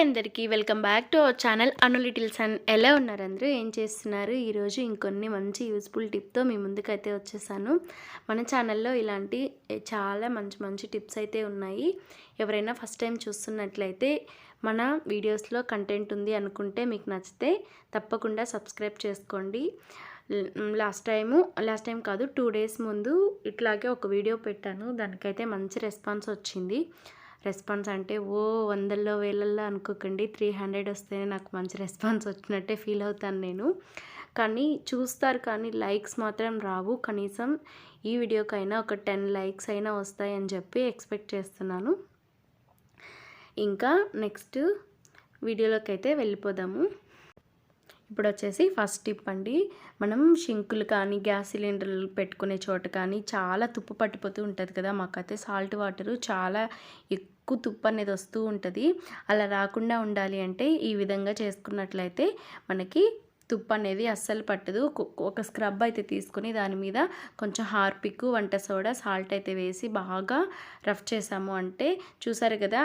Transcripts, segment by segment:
Hi అందరికీ welcome back to our channel Anu littles and ఎలా ఉన్నారు అందరూ ఏం చేస్తున్నారు? ఈరోజు ఇంకొన్ని మంచి యూస్ఫుల్ టిప్తో మీ ముందుకైతే వచ్చేసాను. మన ఛానల్లో ఇలాంటి చాలా మంచి మంచి టిప్స్ అయితే ఉన్నాయి. ఎవరైనా ఫస్ట్ టైం చూస్తున్నట్లయితే మన వీడియోస్లో కంటెంట్ ఉంది అనుకుంటే మీకు నచ్చితే తప్పకుండా సబ్స్క్రైబ్ చేసుకోండి. లాస్ట్ టైము లాస్ట్ టైం కాదు టూ డేస్ ముందు ఇట్లాగే ఒక వీడియో పెట్టాను. దానికైతే మంచి రెస్పాన్స్ వచ్చింది. రెస్పాన్స్ అంటే ఓ వందల్లో వేలల్లో అనుకోకండి త్రీ హండ్రెడ్ వస్తేనే నాకు మంచి రెస్పాన్స్ వచ్చినట్టే ఫీల్ అవుతాను నేను. కానీ చూస్తారు కానీ లైక్స్ మాత్రం రావు. కనీసం ఈ వీడియోకైనా ఒక టెన్ లైక్స్ అయినా వస్తాయని చెప్పి ఎక్స్పెక్ట్ చేస్తున్నాను. ఇంకా నెక్స్ట్ వీడియోలోకి అయితే వెళ్ళిపోదాము. ఇప్పుడు వచ్చేసి ఫస్ట్ టిప్ అండి. మనం షింకులు కానీ గ్యాస్ సిలిండర్లు పెట్టుకునే చోట కానీ చాలా తుప్పు పట్టిపోతూ ఉంటుంది కదా. మాకైతే సాల్ట్ వాటరు చాలా ఎక్కువ తుప్పు అనేది వస్తూ ఉంటుంది. అలా రాకుండా ఉండాలి అంటే ఈ విధంగా చేసుకున్నట్లయితే మనకి తుప్పు అనేది అస్సలు పట్టదు. ఒక స్క్రబ్ అయితే తీసుకొని దాని మీద కొంచెం హార్పిక్ వంట సోడా సాల్ట్ అయితే వేసి బాగా రఫ్ చేసాము అంటే చూసారు కదా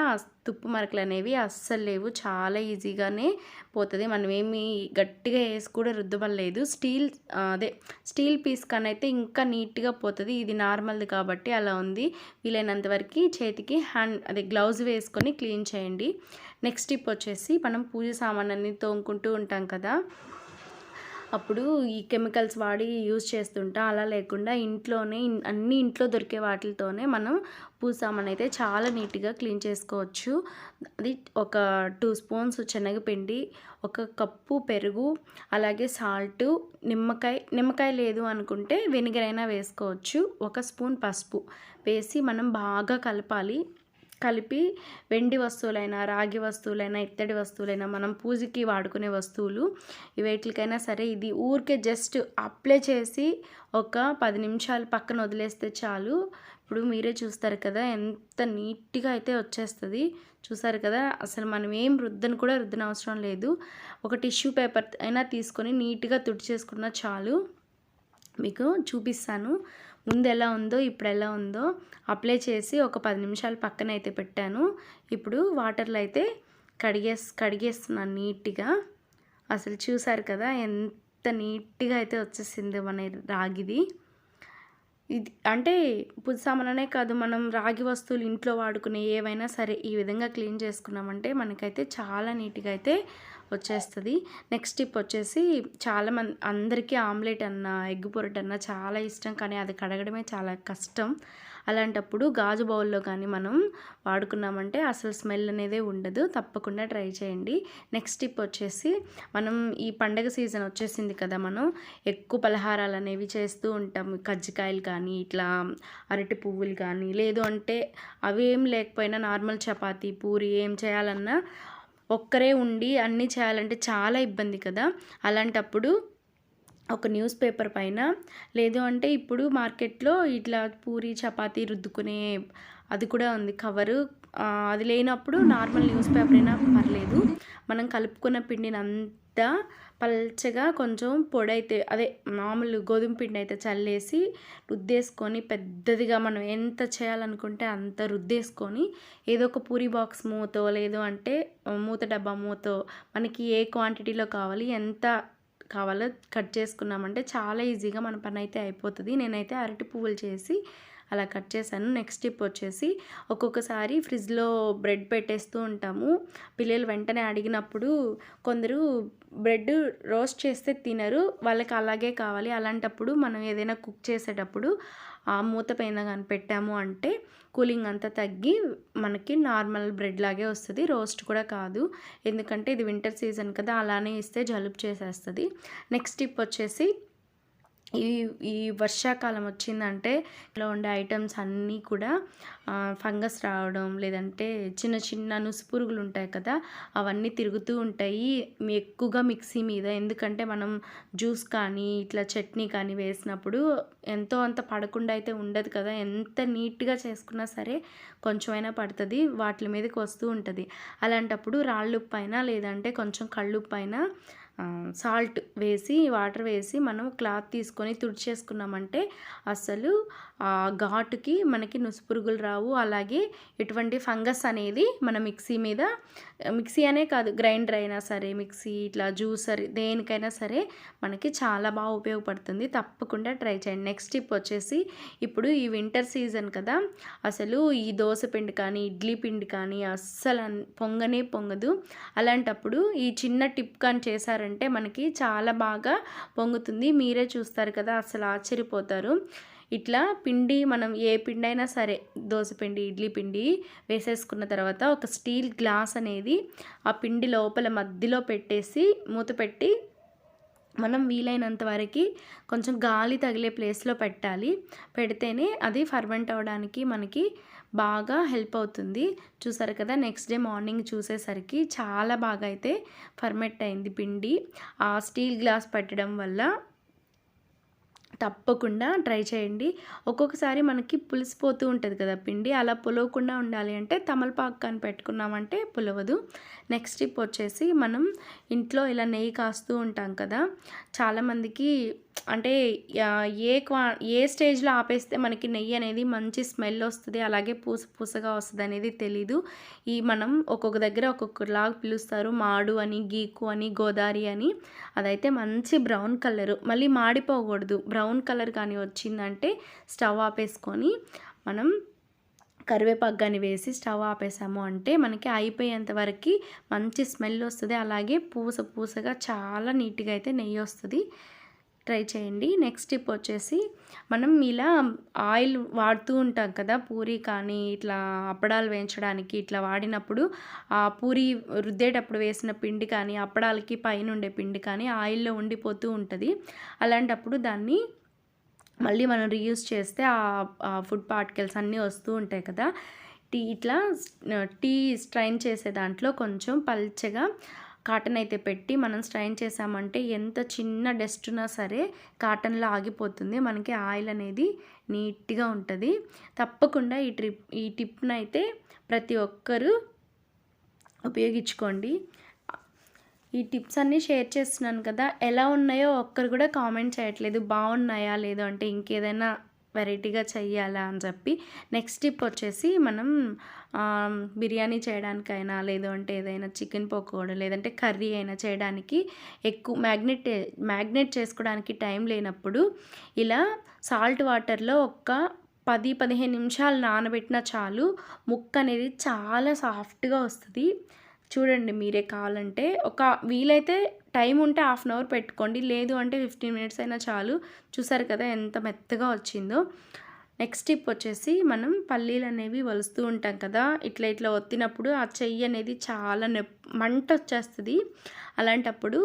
తుప్పు మరకలు అనేవి అస్సలు లేవు. చాలా ఈజీగానే పోతుంది. మనం ఏమి గట్టిగా వేసి కూడా రుద్దమలేదు స్టీల్ అదే స్టీల్ పీస్ కనైతే ఇంకా నీట్గా పోతుంది. ఇది నార్మల్ది కాబట్టి అలా ఉంది. వీలైనంత వరకు చేతికి హ్యాండ్ అదే గ్లౌజ్ వేసుకొని క్లీన్ చేయండి. నెక్స్ట్ టిప్ వచ్చేసి మనం పూజ సామాన్ని తోముకుంటూ ఉంటాం కదా. అప్పుడు ఈ కెమికల్స్ వాడి యూజ్ చేస్తుంటాం. అలా లేకుండా ఇంట్లోనే అన్ని ఇంట్లో దొరికే వాటితోనే మనం పూసామని అయితే చాలా నీట్గా క్లీన్ చేసుకోవచ్చు. అది ఒక టూ స్పూన్స్ శనగపిండి ఒక కప్పు పెరుగు అలాగే సాల్ట్ నిమ్మకాయ నిమ్మకాయ లేదు అనుకుంటే వెనిగర్ అయినా వేసుకోవచ్చు. ఒక స్పూన్ పసుపు వేసి మనం బాగా కలపాలి. కలిపి వెండి వస్తువులైనా రాగి వస్తువులైనా ఇత్తడి వస్తువులైనా మనం పూజకి వాడుకునే వస్తువులు వేటికైనా సరే ఇది ఊరికే జస్ట్ అప్లై చేసి ఒక పది నిమిషాలు పక్కన వదిలేస్తే చాలు. ఇప్పుడు మీరే చూస్తారు కదా ఎంత నీట్గా అయితే వచ్చేస్తుంది. చూసారు కదా అసలు మనం ఏం రుద్దని కూడా రుద్దన అవసరం లేదు. ఒక టిష్యూ పేపర్ అయినా తీసుకొని నీట్గా తుడిచేసుకున్నా చాలు. మీకు చూపిస్తాను. ముందు ఎలా ఉందో ఇప్పుడు ఎలా ఉందో అప్లై చేసి ఒక పది నిమిషాలు పక్కన అయితే పెట్టాను. ఇప్పుడు వాటర్లో అయితే కడిగేస్ కడిగేస్తున్నాను నీట్గా. అసలు చూసారు కదా ఎంత నీట్గా అయితే వచ్చేసింది మన రాగిది. ఇది అంటే పుది సామాననే కాదు మనం రాగి వస్తువులు ఇంట్లో వాడుకునే ఏవైనా సరే ఈ విధంగా క్లీన్ చేసుకున్నామంటే మనకైతే చాలా నీట్గా అయితే వచ్చేస్తుంది. నెక్స్ట్ టిప్ వచ్చేసి చాలా మంది అందరికీ ఆమ్లెట్ అన్న ఎగ్ పొరట్ అన్న చాలా ఇష్టం కానీ అది కడగడమే చాలా కష్టం. అలాంటప్పుడు గాజు బౌల్లో కానీ మనం వాడుకున్నామంటే అసలు స్మెల్ అనేది ఉండదు. తప్పకుండా ట్రై చేయండి. నెక్స్ట్ టిప్ వచ్చేసి మనం ఈ పండగ సీజన్ వచ్చేసింది కదా మనం ఎక్కువ పలహారాలు అనేవి చేస్తూ ఉంటాం. కజ్జికాయలు కానీ ఇట్లా అరటి పువ్వులు కానీ లేదు అంటే అవి ఏం లేకపోయినా నార్మల్ చపాతీ పూరి ఏం చేయాలన్నా ఒక్కరే ఉండి అన్నీ చేయాలంటే చాలా ఇబ్బంది కదా. అలాంటప్పుడు ఒక న్యూస్ పేపర్ పైన లేదు అంటే ఇప్పుడు మార్కెట్లో ఇట్లా పూరి చపాతీ రుద్దుకునే అది కూడా ఉంది కవరు. అది లేనప్పుడు నార్మల్ న్యూస్ పేపర్ అయినా పర్లేదు. మనం కలుపుకున్న పిండిని అంతా పల్చగా కొంచెం పొడైతే అదే మామూలు గోధుమ పిండి అయితే చల్లేసి రుద్దేసుకొని పెద్దదిగా మనం ఎంత చేయాలనుకుంటే అంత రుద్దేసుకొని ఏదో ఒక పూరి బాక్స్ మూతో లేదు అంటే మూత డబ్బా మూతో మనకి ఏ క్వాంటిటీలో కావాలి ఎంత కావాలో కట్ చేసుకున్నామంటే చాలా ఈజీగా మన పని అయితే అయిపోతుంది. నేనైతే అరటి పువ్వులు చేసి అలా కట్ చేశాను. నెక్స్ట్ టిప్ వచ్చేసి ఒక్కొక్కసారి ఫ్రిడ్జ్లో బ్రెడ్ పెట్టేస్తూ ఉంటాము. పిల్లలు వెంటనే అడిగినప్పుడు కొందరు బ్రెడ్ రోస్ట్ చేస్తే తినరు వాళ్ళకి అలాగే కావాలి. అలాంటప్పుడు మనం ఏదైనా కుక్ చేసేటప్పుడు ఆ మూత పైన కానీ పెట్టాము అంటే కూలింగ్ అంతా తగ్గి మనకి నార్మల్ బ్రెడ్ లాగే వస్తుంది. రోస్ట్ కూడా కాదు. ఎందుకంటే ఇది వింటర్ సీజన్ కదా అలానే ఇస్తే జలుబు చేసేస్తుంది. నెక్స్ట్ టిప్ వచ్చేసి ఈ ఈ వర్షాకాలం వచ్చిందంటే ఇలా ఉండే ఐటమ్స్ అన్నీ కూడా ఫంగస్ రావడం లేదంటే చిన్న చిన్న నుసుపురుగులు ఉంటాయి కదా అవన్నీ తిరుగుతూ ఉంటాయి. ఎక్కువగా మిక్సీ మీద ఎందుకంటే మనం జ్యూస్ కానీ ఇట్లా చట్నీ కానీ వేసినప్పుడు ఎంతో అంత పడకుండా అయితే ఉండదు కదా. ఎంత నీట్గా చేసుకున్నా సరే కొంచెమైనా పడుతుంది వాటి మీదకి వస్తూ ఉంటుంది. అలాంటప్పుడు రాళ్ళు పైన లేదంటే కొంచెం కళ్ళు పైన సాల్ట్ వేసి వాటర్ వేసి మనం క్లాత్ తీసుకొని తుడిచేసుకున్నామంటే అసలు ఆ ఘాటుకి మనకి నుసుపురుగులు రావు. అలాగే ఎటువంటి ఫంగస్ అనేది మన మిక్సీ మీద మిక్సీ అనే కాదు గ్రైండర్ అయినా సరే మిక్సీ ఇట్లా జ్యూసర్ దేనికైనా సరే మనకి చాలా బాగా ఉపయోగపడుతుంది. తప్పకుండా ట్రై చేయండి. నెక్స్ట్ టిప్ వచ్చేసి ఇప్పుడు ఈ వింటర్ సీజన్ కదా అసలు ఈ దోశ పిండి కానీ ఇడ్లీ పిండి కానీ అస్సలు పొంగనే పొంగదు. అలాంటప్పుడు ఈ చిన్న టిప్ కానీ చేశారంటే మనకి చాలా బాగా పొంగుతుంది. మీరే చూస్తారు కదా అసలు ఆశ్చర్యపోతారు. ఇట్లా పిండి మనం ఏ పిండి అయినా సరే దోశ పిండి ఇడ్లీ పిండి వేసేసుకున్న తర్వాత ఒక స్టీల్ గ్లాస్ అనేది ఆ పిండి లోపల మధ్యలో పెట్టేసి మూత పెట్టి మనం వీలైనంత వరకు కొంచెం గాలి తగిలే ప్లేస్లో పెట్టాలి. పెడితేనే అది ఫర్మెంట్ అవ్వడానికి మనకి బాగా హెల్ప్ అవుతుంది. చూసారు కదా నెక్స్ట్ డే మార్నింగ్ చూసేసరికి చాలా బాగా అయితే ఫర్మెంట్ అయింది పిండి. ఆ స్టీల్ గ్లాస్ పెట్టడం వల్ల తప్పకుండా ట్రై చేయండి. ఒక్కొక్కసారి మనకి పులిసిపోతూ ఉంటుంది కదా పిండి అలా పులవకుండా ఉండాలి అంటే తమలపాకు కానీ పెట్టుకున్నామంటే పులవదు. నెక్స్ట్ టిప్ వచ్చేసి మనం ఇంట్లో ఇలా నెయ్యి కాస్తూ ఉంటాం కదా చాలామందికి అంటే ఏ క్వా ఏ స్టేజ్లో ఆపేస్తే మనకి నెయ్యి అనేది మంచి స్మెల్ వస్తుంది అలాగే పూస పూసగా వస్తుంది అనేది తెలీదు. ఈ మనం ఒక్కొక్క దగ్గర ఒక్కొక్కలాగా పిలుస్తారు మాడు అని గీకు అని గోదావరి అని. అదైతే మంచి బ్రౌన్ కలర్. మళ్ళీ మాడిపోకూడదు. బ్రౌన్ కలర్ కానీ వచ్చిందంటే స్టవ్ ఆపేసుకొని మనం కరివేపాకు కానీ వేసి స్టవ్ ఆపేసాము అంటే మనకి అయిపోయేంత వరకు మంచి స్మెల్ వస్తుంది అలాగే పూస పూసగా చాలా నీట్గా అయితే నెయ్యి వస్తుంది. ట్రై చేయండి. నెక్స్ట్ టిప్ వచ్చేసి మనం ఇలా ఆయిల్ వాడుతూ ఉంటాం కదా పూరి కానీ ఇట్లా అప్పడాలు వేయించడానికి. ఇట్లా వాడినప్పుడు ఆ పూరి రుద్దేటప్పుడు వేసిన పిండి కానీ అప్పడాలకి పైన ఉండే పిండి కానీ ఆయిల్లో ఉండిపోతూ ఉంటుంది. అలాంటప్పుడు దాన్ని మళ్ళీ మనం రీయూస్ చేస్తే ఆ ఫుడ్ పార్టికల్స్ అన్నీ వస్తూ ఉంటాయి కదా. టీ ఇట్లా టీ స్ట్రైన్ చేసే దాంట్లో కొంచెం పల్చగా కాటన్ అయితే పెట్టి మనం స్ట్రైన్ చేసామంటే ఎంత చిన్న డస్ట్ ఉన్నా సరే కాటన్లో ఆగిపోతుంది. మనకి ఆయిల్ అనేది నీట్గా ఉంటుంది. తప్పకుండా ఈ ట్రిప్ ఈ టిప్నైతే అయితే ప్రతి ఒక్కరూ ఉపయోగించుకోండి. ఈ టిప్స్ అన్నీ షేర్ చేస్తున్నాను కదా ఎలా ఉన్నాయో ఒక్కరు కూడా కామెంట్ చేయట్లేదు. బాగున్నాయా లేదు అంటే ఇంకేదైనా వెరైటీగా చెయ్యాలా అని చెప్పి నెక్స్ట్ టిప్ వచ్చేసి మనం బిర్యానీ చేయడానికైనా లేదు అంటే ఏదైనా చికెన్ పకోడ లేదంటే కర్రీ అయినా చేయడానికి ఎక్కువ మ్యాగ్నెట్ మ్యాగ్నెట్ చేసుకోవడానికి టైం లేనప్పుడు ఇలా సాల్ట్ వాటర్లో ఒక్క పది పదిహేను నిమిషాలు నానబెట్టినా చాలు ముక్క అనేది చాలా సాఫ్ట్గా వస్తుంది. చూడండి మీరే కావాలంటే ఒక వీలైతే టైం ఉంటే హాఫ్ అన్ అవర్ పెట్టుకోండి. లేదు అంటే ఫిఫ్టీన్ మినిట్స్ అయినా చాలు. చూసారు కదా ఎంత మెత్తగా వచ్చిందో. నెక్స్ట్ టిప్ వచ్చేసి మనం పల్లీలు అనేవి వలుస్తూ ఉంటాం కదా. ఇట్లా ఇట్లా ఒత్తినప్పుడు ఆ చెయ్యి అనేది చాలా నెప్ మంట వచ్చేస్తుంది. అలాంటప్పుడు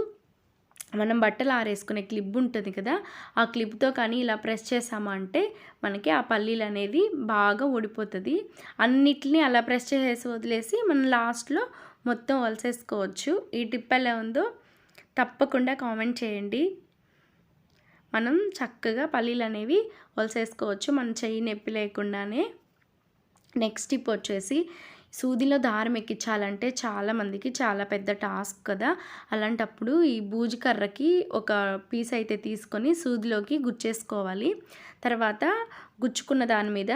మనం బట్టలు ఆరేసుకునే క్లిప్ ఉంటుంది కదా. ఆ క్లిప్తో కానీ ఇలా ప్రెస్ చేసామంటే మనకి ఆ పల్లీలు అనేది బాగా ఊడిపోతుంది. అన్నిటిని అలా ప్రెస్ చేసేసి వదిలేసి మనం లాస్ట్లో మొత్తం వలసేసుకోవచ్చు. ఈ టిప్ ఎలా ఉందో తప్పకుండా కామెంట్ చేయండి. మనం చక్కగా పల్లీలు అనేవి వలసేసుకోవచ్చు. మన చెయ్యి నొప్పి లేకుండానే. నెక్స్ట్ టిప్ వచ్చేసి సూదిలో దారం ఎక్కించాలంటే చాలామందికి చాలా పెద్ద టాస్క్ కదా. అలాంటప్పుడు ఈ బూజు కర్రకి ఒక పీస్ అయితే తీసుకొని సూదిలోకి గుచ్చేసుకోవాలి. తర్వాత గుచ్చుకున్న దాని మీద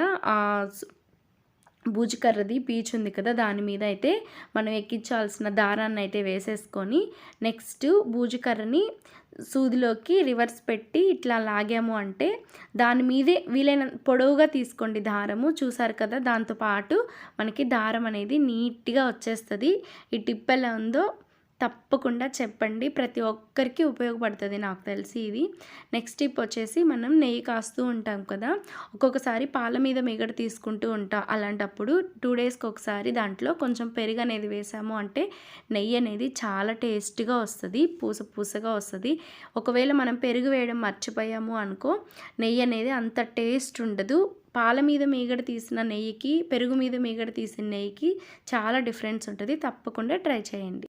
బూజుకర్రది పీచ్ ఉంది కదా దాని మీద అయితే మనం ఎక్కించాల్సిన దారాన్ని అయితే వేసేసుకొని నెక్స్ట్ బూజుకర్రని సూదిలోకి రివర్స్ పెట్టి ఇట్లా లాగాము అంటే దాని మీదే వీలైన పొడవుగా తీసుకోండి దారము. చూసారు కదా దాంతోపాటు మనకి దారం అనేది నీట్గా వచ్చేస్తుంది. ఈ టిప్ ఎలా ఉందో తప్పకుండా చెప్పండి. ప్రతి ఒక్కరికి ఉపయోగపడుతుంది నాకు తెలిసి ఇది. నెక్స్ట్ టిప్ వచ్చేసి మనం నెయ్యి కాస్తూ ఉంటాం కదా. ఒక్కొక్కసారి పాల మీద మిగడ తీసుకుంటూ ఉంటాం. అలాంటప్పుడు టూ డేస్కి ఒకసారి దాంట్లో కొంచెం పెరుగు అనేది వేసాము అంటే నెయ్యి అనేది చాలా టేస్ట్గా వస్తుంది. పూస పూసగా వస్తుంది. ఒకవేళ మనం పెరుగు వేయడం మర్చిపోయాము అనుకో నెయ్యి అనేది అంత టేస్ట్ ఉండదు. పాల మీద మీగడ తీసిన నెయ్యికి పెరుగు మీద మీగడ తీసిన నెయ్యికి చాలా డిఫరెన్స్ ఉంటుంది. తప్పకుండా ట్రై చేయండి.